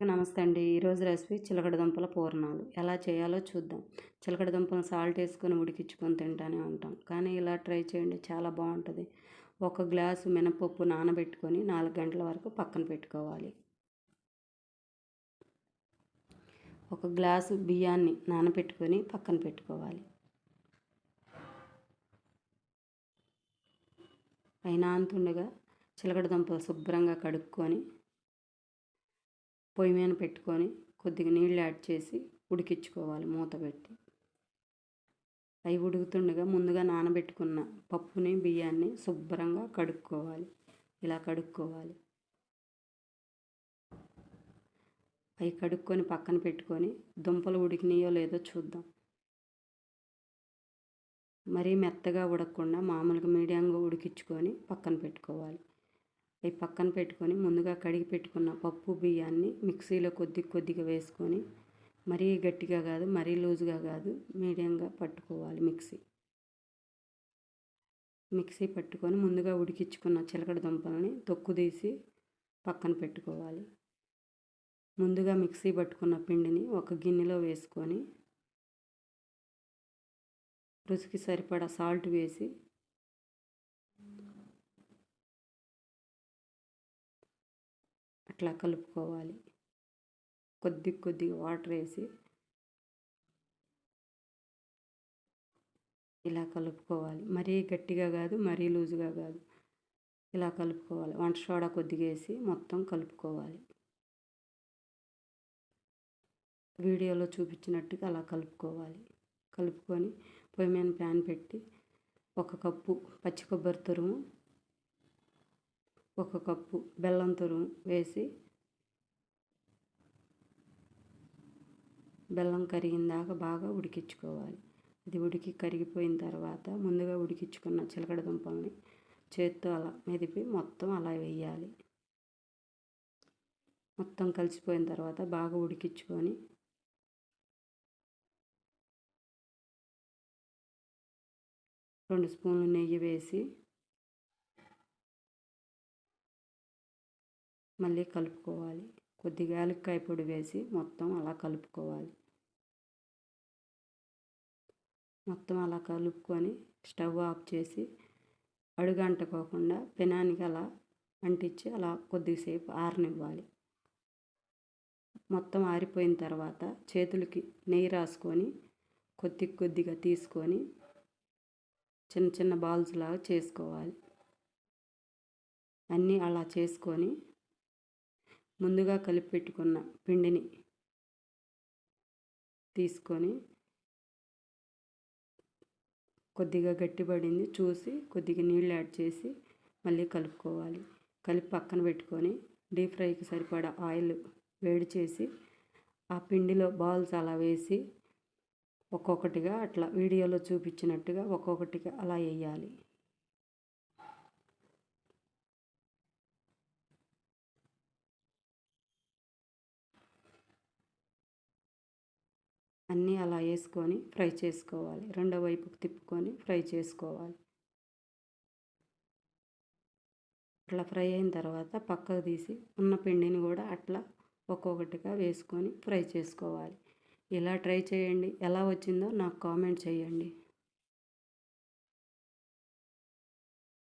నమస్తే అండి. ఈరోజు రెసిపీ చిలకడ దుంపల పూర్ణాలు. ఎలా చేయాలో చూద్దాం. చిలకడ దుంపలను సాల్ట్ వేసుకొని ఉడికించుకొని తింటానే ఉంటాం. కానీ ఇలా ట్రై చేయండి చాలా బాగుంటుంది. ఒక గ్లాసు మినపప్పు నానబెట్టుకొని నాలుగు గంటల వరకు పక్కన పెట్టుకోవాలి. ఒక గ్లాసు బియ్యాన్ని నానబెట్టుకొని పక్కన పెట్టుకోవాలి. అయినా అంతుండగా చిలకడ దుంపలు శుభ్రంగా కడుక్కొని పొయ్యి మీద పెట్టుకొని కొద్దిగా నీళ్ళు యాడ్ చేసి ఉడికించుకోవాలి మూత పెట్టి. అవి ఉడుకుతుండగా ముందుగా నానబెట్టుకున్న పప్పుని బియ్యాన్ని శుభ్రంగా కడుక్కోవాలి. ఇలా కడుక్కోవాలి. అవి కడుక్కొని పక్కన పెట్టుకొని దుంపలు ఉడికినాయో లేదో చూద్దాం. మరీ మెత్తగా ఉడకకుండా మామూలుగా మీడియంగా ఉడికించుకొని పక్కన పెట్టుకోవాలి. అవి పక్కన పెట్టుకొని ముందుగా కడిగి పెట్టుకున్న పప్పు బియ్యాన్ని మిక్సీలో కొద్ది కొద్దిగా వేసుకొని మరీ గట్టిగా కాదు మరీ లూజుగా కాదు మీడియంగా పట్టుకోవాలి మిక్సీ. మిక్సీ పట్టుకొని ముందుగా ఉడికించుకున్న చిలకడ దుంపలని తొక్కు తీసి పక్కన పెట్టుకోవాలి. ముందుగా మిక్సీ పట్టుకున్న పిండిని ఒక గిన్నెలో వేసుకొని రుచికి సరిపడా సాల్ట్ వేసి అట్లా కలుపుకోవాలి. కొద్ది కొద్దిగా వాటర్ వేసి ఇలా కలుపుకోవాలి. మరీ గట్టిగా కాదు మరీ లూజుగా కాదు. ఇలా కలుపుకోవాలి. వంట సోడా కొద్దిగా వేసి మొత్తం కలుపుకోవాలి. వీడియోలో చూపించినట్టుగా అలా కలుపుకోవాలి. కలుపుకొని పొయ్యి మీద ప్యాన్ పెట్టి ఒక కప్పు పచ్చి కొబ్బరి తురుము ఒక కప్పు బెల్లం తురుము వేసి బెల్లం కరిగిందాక బాగా ఉడికించుకోవాలి. అది ఉడికి కరిగిపోయిన తర్వాత ముందుగా ఉడికించుకున్న చిలకడ దుంపల్ని చేత్తో అలా మెదిపి మొత్తం అలా వేయాలి. మొత్తం కలిసిపోయిన తర్వాత బాగా ఉడికించుకొని రెండు స్పూన్లు నెయ్యి వేసి మళ్ళీ కలుపుకోవాలి. కొద్దిగా యాలక్కాయ పొడి వేసి మొత్తం అలా కలుపుకోవాలి. మొత్తం అలా కలుపుకొని స్టవ్ ఆఫ్ చేసి అడుగంటకోకుండా పెనానికి అలా అంటించి అలా కొద్దిసేపు ఆరనివ్వాలి. మొత్తం ఆరిపోయిన తర్వాత చేతులకి నెయ్యి రాసుకొని కొద్ది కొద్దిగా తీసుకొని చిన్న చిన్న బాల్స్ లాగా చేసుకోవాలి. అన్నీ అలా చేసుకొని ముందుగా కలిపి పెట్టుకున్న పిండిని తీసుకొని కొద్దిగా గట్టిపడింది చూసి కొద్దిగా నీళ్ళు యాడ్ చేసి మళ్ళీ కలుపుకోవాలి. కలిపి పక్కన పెట్టుకొని డీప్ ఫ్రైకి సరిపడా ఆయిల్ వేడి చేసి ఆ పిండిలో బాల్స్ అలా వేసి ఒక్కొక్కటిగా అట్లా వీడియోలో చూపించినట్టుగా ఒక్కొక్కటిగా అలా వేయాలి. అన్నీ అలా వేసుకొని ఫ్రై చేసుకోవాలి. రెండో వైపుకు తిప్పుకొని ఫ్రై చేసుకోవాలి. అట్లా ఫ్రై అయిన తర్వాత పక్కకు తీసి ఉన్న పిండిని కూడా అట్లా ఒక్కొక్కటిగా వేసుకొని ఫ్రై చేసుకోవాలి. ఇలా ట్రై చేయండి. ఎలా వచ్చిందో నాకు కామెంట్ చేయండి.